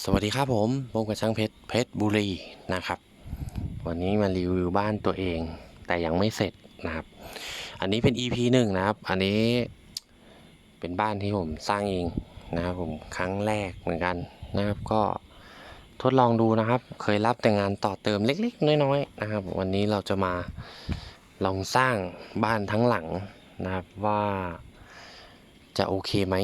สวัสดีครับผมพบกับช่างเพชรเพชรบุรีนะครับ วันนี้มารีวิวบ้านตัวเอง แต่ยังไม่เสร็จนะครับ อันนี้เป็น EP หนึ่งนะครับ อันนี้เป็นบ้านที่ผมสร้างเองนะครับผมครั้งแรกเหมือนกันนะครับ ก็ทดลองดูนะครับ เคยรับแต่งานต่อเติมเล็ก ๆ น้อยๆนะครับ วันนี้เราจะมาลองสร้างบ้านทั้งหลังนะครับว่า จะโอเคไหม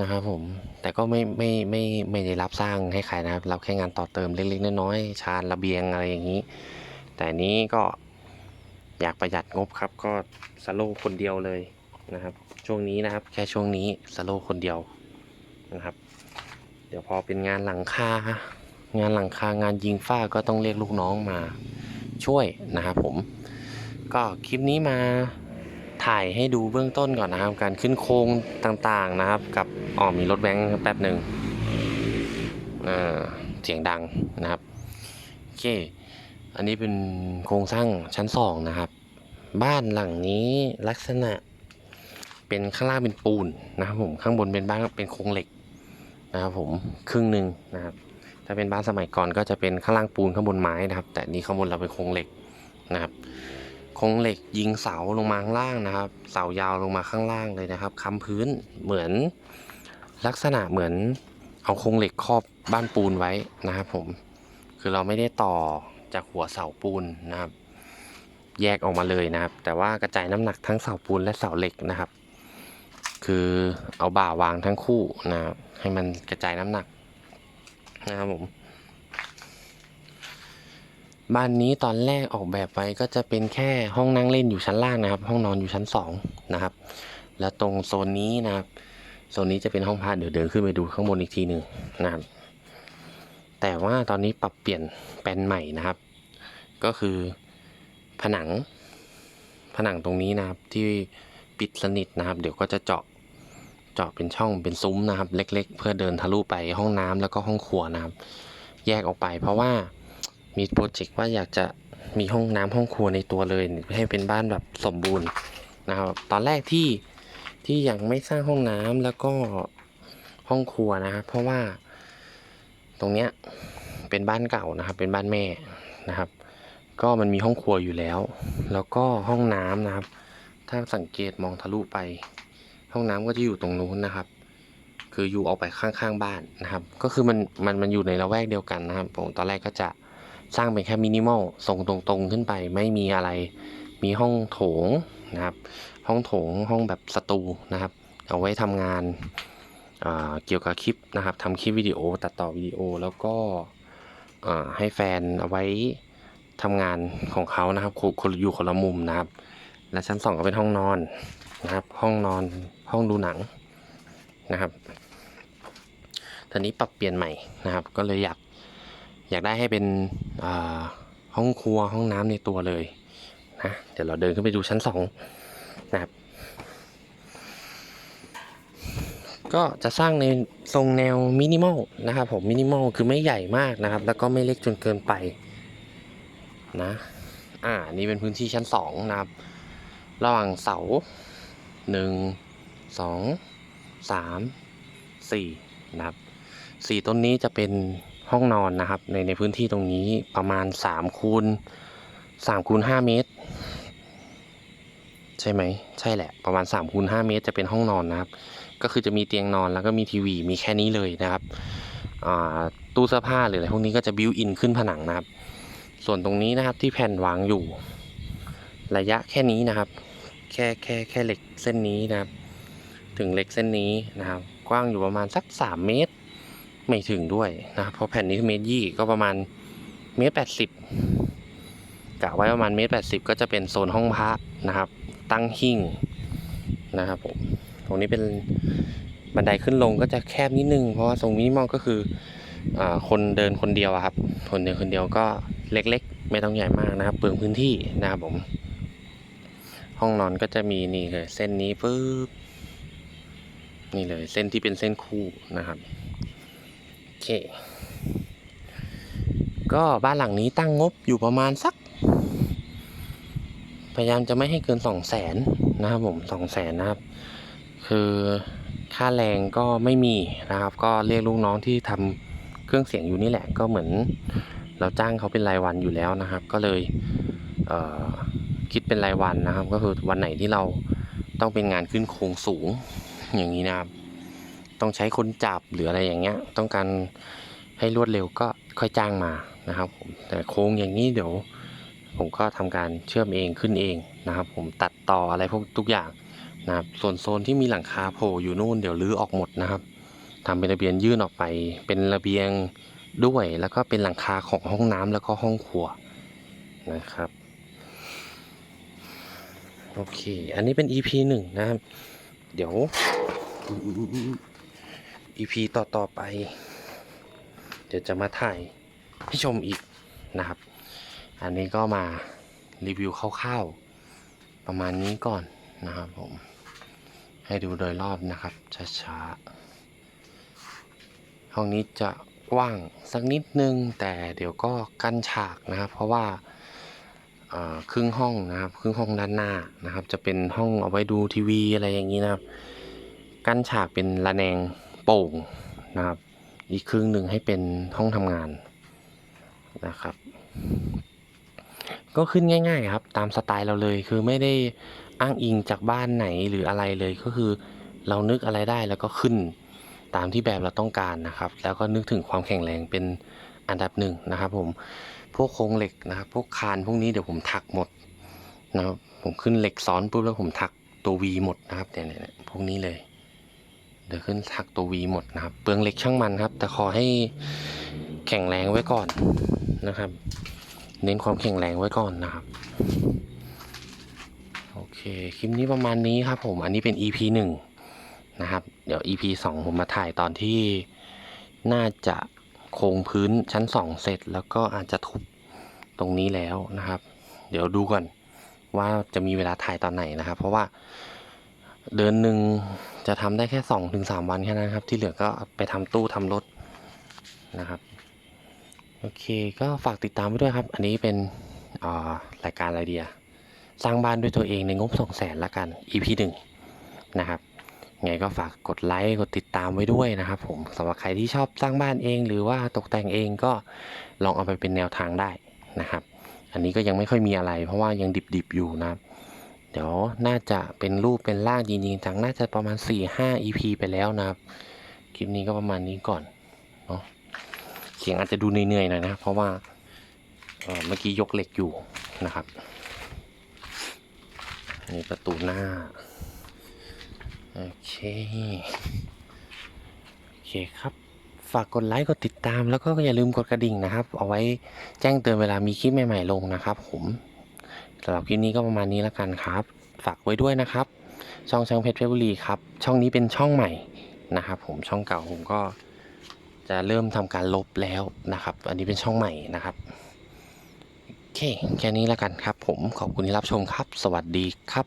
นะครับผม แต่ก็ไม่ไม่ไม่ไม่ได้รับสร้างให้ใครนะครับ รับแค่งานต่อเติมเล็กๆน้อยๆชานระเบียงอะไรอย่างนี้ แต่นี้ก็อยากประหยัดงบครับ ก็สโลว์คนเดียวเลยนะครับ ช่วงนี้นะครับ แค่ช่วงนี้สโลว์คนเดียวนะครับ เดี๋ยวพอเป็นงานหลังคางานหลังคางานยิงฝ้าก็ต้องเรียกลูกน้องมาช่วยนะครับผม ก็คลิปนี้มา ถ่ายให้ดูเบื้องต้นก่อนนะครับ การขึ้นโครงต่างๆนะครับ กับอ๋อมีรถแบงค์แป๊บหนึ่งเสียงดังนะครับโอเค อันนี้เป็นโครงสร้างชั้นสองนะครับ บ้านหลังนี้ลักษณะเป็นข้างล่างเป็นปูนนะครับผมข้างบนเป็นบ้านเป็นโครงเหล็กนะครับผมครึ่งหนึ่งนะครับ ถ้าเป็นบ้านสมัยก่อนก็จะเป็นข้างล่างปูนข้างบนไม้นะครับ แต่นี่ข้างบนเราเป็นโครงเหล็กนะครับ โครงเหล็กยิงเสาลงมาข้างล่างนะครับ เสายาวลงมาข้างล่างเลยนะครับค้ำพื้นเหมือนลักษณะเหมือนเอาโครงเหล็กครอบบ้านปูนไว้นะครับผมคือเราไม่ได้ต่อจากหัวเสาปูนนะครับ แยกออกมาเลยนะครับ แต่ว่ากระจายน้ำหนักทั้งเสาปูนและเสาเหล็กนะครับ คือเอาบ่าวางทั้งคู่นะครับให้มันกระจายน้ำหนักนะครับผม บ้านนี้ตอนแรกออกแบบไว้ก็จะเป็นแค่ห้องนั่งเล่นอยู่ชั้นล่างนะครับ ห้องนอนอยู่ชั้นสองนะครับ แล้วตรงโซนนี้นะครับ โซนนี้จะเป็นห้องพักเดี๋ยวเดินขึ้นไปดูข้างบนอีกทีหนึ่งนะครับ แต่ว่าตอนนี้ปรับเปลี่ยนแปลนใหม่นะครับ ก็คือผนัง ผนังตรงนี้นะครับที่ปิดสนิทนะครับ เดี๋ยวก็จะเจาะเจาะเป็นช่องเป็นซุ้มนะครับ เล็ก ๆ เพื่อเดินทะลุไปห้องน้ำแล้วก็ห้องครัวนะครับ แยกออกไปเพราะว่า มีโปรเจกต์ว่าอยากจะมีห้องน้ำห้องครัวในตัวเลย ให้เป็นบ้านแบบสมบูรณ์นะครับ ตอนแรกที่ที่ยังไม่สร้างห้องน้ำแล้วก็ห้องครัวนะครับเพราะว่าตรงเนี้ยเป็นบ้านเก่านะครับ เป็นบ้านแม่นะครับ ก็มันมีห้องครัวอยู่แล้ว แล้วก็ห้องน้ำนะครับ ถ้าสังเกตมองทะลุไป ห้องน้ำก็จะอยู่ตรงนู้นนะครับคืออยู่ออกไปข้างๆบ้านนะครับ ก็คือมันมันมันอยู่ในละแวกเดียวกันนะครับผมตอนแรกก็จะ สร้างเป็นแค่มินิมอลส่งตรงๆขึ้นไปไม่มีอะไร มีห้องโถงนะครับ ห้องโถงห้องแบบสตูนะครับ เอาไว้ทำงานอ่าเกี่ยวกับคลิปนะครับทำคลิปวิดีโอตัดต่อวิดีโอแล้วก็ให้แฟนเอาไว้ทำงานของเขานะครับคนอยู่คนละมุมนะครับ และชั้นสองก็เป็นห้องนอนนะครับ ห้องนอนห้องดูหนังนะครับตอนนี้ปรับเปลี่ยนใหม่นะครับ ก็เลยอยาก อยากได้ให้เป็นห้องครัวห้องน้ำในตัวเลยนะเดี๋ยวเราเดินขึ้นไปดูชั้นสองนะครับก็จะสร้างในทรงแนวมินิมอลนะครับผมมินิมอลคือไม่ใหญ่มากนะครับ แล้วก็ไม่เล็กจนเกินไปนะอ่านี่เป็นพื้นที่ชั้นสองนะครับ ระหว่างเสาหนึ่งสองสามสี่นะครับสี่ต้นนี้จะเป็น ห้องนอนนะครับ ในในพื้นที่ตรงนี้ประมาณ3คูณ3คูณ5เมตร ใช่ไหมใช่แหละ ประมาณ3คูณ5เมตร จะเป็นห้องนอนนะครับ ก็คือจะมีเตียงนอนแล้วก็มีทีวีมีแค่นี้เลยนะครับตู้เสื้อผ้าหรืออะไรพวกนี้ก็จะบิวอินขึ้นผนังนะครับ ส่วนตรงนี้นะครับที่แผ่นวางอยู่ ระยะแค่นี้นะครับ แค่แค่แค่เหล็กเส้นนี้นะครับ ถึงเหล็กเส้นนี้นะครับ กว้างอยู่ประมาณสัก 3 เมตร ไม่ถึงด้วยนะครับเพราะแผ่นนี้เมตรยี่ก็ประมาณเมตรแปดสิบกะไว้ประมาณเมตรแปดสิบก็จะเป็นโซนห้องพระนะครับ ตั้งหิ้งนะครับผมตรงนี้เป็นบันไดขึ้นลงก็จะแคบนิดนึง เพราะว่าทรงมินิมอลก็คืออคนเดินคนเดียวครับ คนเดินคนเดียวก็เล็กๆ ไม่ต้องใหญ่มากนะครับ เปลืองพื้นที่นะครับผม ห้องนอนก็จะมีนี่เลยเส้นนี้ปึ๊บนี่เลยเส้นที่เป็นเส้นคู่นะครับ เค ก็บ้านหลังนี้ตั้งงบอยู่ประมาณสัก พยายามจะไม่ให้เกินสองแสนนะครับผมสองแสนนะครับ คือค่าแรงก็ไม่มีนะครับ ก็เรียกลูกน้องที่ทำเครื่องเสียงอยู่นี่แหละก็เหมือน เราจ้างเขาเป็นรายวันอยู่แล้วนะครับ ก็เลยเคิดเป็นรายวันนะครับ ก็คือวันไหนที่เราต้องเป็นงานขึ้นโครงสูงอย่างนี้นะครับ ต้องใช้คนจับหรืออะไรอย่างเงี้ย ต้องการให้รวดเร็วก็ค่อยจ้างมานะครับผมแต่โครงอย่างนี้เดี๋ยว ผมก็ทำการเชื่อมเองขึ้นเองนะครับ ผมตัดต่ออะไรพวกทุกอย่างนะครับส่วนโซนที่มีหลังคาโผล่อยู่นู่นเดี๋ยวรื้อออกหมดนะครับทำเป็นระเบียงยื่นออกไป เป็นระเบียงด้วยแล้วก็เป็นหลังคาของห้องน้ำแล้วก็ห้องครัวนะครับโอเค อันนี้เป็น EP หนึ่งนะครับ เดี๋ยว EP ต่อต่อๆไป เดี๋ยวจะมาถ่ายให้ชมอีกนะครับ อันนี้ก็มารีวิวคร่าวๆประมาณนี้ก่อนนะครับผม ให้ดูโดยรอบนะครับช้าๆ ห้องนี้จะกว้างสักนิดนึง แต่เดี๋ยวก็กั้นฉากนะครับ เพราะว่าครึ่งห้องนะครับครึ่งห้องด้านหน้านะครับ จะเป็นห้องเอาไว้ดูทีวีอะไรอย่างนี้นะครับ กั้นฉากเป็นระแนง โป่งนะครับ อีกครึ่งหนึ่งให้เป็นห้องทำงานนะครับ ก็ขึ้นง่าย ๆ ครับ ตามสไตล์เราเลยคือไม่ได้อ้างอิงจากบ้านไหนหรืออะไรเลยก็คือเรานึกอะไรได้แล้วก็ขึ้นตามที่แบบเราต้องการนะครับ แล้วก็นึกถึงความแข็งแรงเป็นอันดับหนึ่งนะครับ ผมพวกโครงเหล็กนะครับพวกคานพวกนี้เดี๋ยวผมถักหมดนะครับผมขึ้นเหล็กซ้อนปุ๊บแล้วผมถักตัว V หมดนะครับเนี่ยเนี่ยพวกนี้เลย เดี๋ยวขึ้นถักตัว V หมดนะครับ เปลืองเล็กช่างมันครับ แต่ขอให้แข็งแรงไว้ก่อนนะครับ เน้นความแข็งแรงไว้ก่อนนะครับ โอเค คลิปนี้ประมาณนี้ครับผม อันนี้เป็น EP หนึ่งนะครับ เดี๋ยว EP สองผมมาถ่ายตอนที่น่าจะโครงพื้นชั้นสองเสร็จ แล้วก็อาจจะทุบตรงนี้แล้วนะครับ เดี๋ยวดูก่อนว่าจะมีเวลาถ่ายตอนไหนนะครับ เพราะว่า เดือนหนึ่งจะทำได้แค่สองถึงสามวันแค่นั้นครับ ที่เหลือก็ไปทำตู้ทำรถนะครับ โอเคก็ฝากติดตามไว้ด้วยครับ อันนี้เป็นอ่ารายการไรเดีย สร้างบ้านด้วยตัวเองในงบสองแสนละกัน EP หนึ่งนะครับไงก็ฝากกดไลค์กดติดตามไว้ด้วยนะครับ ผมสำหรับใครที่ชอบสร้างบ้านเอง หรือว่าตกแต่งเองก็ลองเอาไปเป็นแนวทางได้นะครับ อันนี้ก็ยังไม่ค่อยมีอะไร เพราะว่ายังดิบๆอยู่นะครับ เดี๋ยวน่าจะเป็นรูปเป็นร่างจริงๆจังน่าจะประมาณ 4-5 EP ไปแล้วนะครับคลิปนี้ก็ประมาณนี้ก่อนเนาะเสียงอาจจะดูเหนื่อยๆหน่อยนะครับเพราะว่าเมื่อกี้ยกเหล็กอยู่นะครับนี่ประตูหน้า โอเค โอเคครับ ฝากกดไลค์ กดติดตามแล้วก็อย่าลืมกดกระดิ่งนะครับ เอาไว้แจ้งเตือนเวลามีคลิปใหม่ ๆ ลงนะครับผม สำหรับคลิปนี้ก็ประมาณนี้แล้วกันครับ ฝากไว้ด้วยนะครับ ช่องช่างเพชรเพชรบุรีครับ ช่องนี้เป็นช่องใหม่นะครับผมช่องเก่าผมก็จะเริ่มทำการลบแล้วนะครับ อันนี้เป็นช่องใหม่นะครับโอเคแค่นี้แล้วกันครับ ผมขอบคุณที่รับชมครับ สวัสดีครับ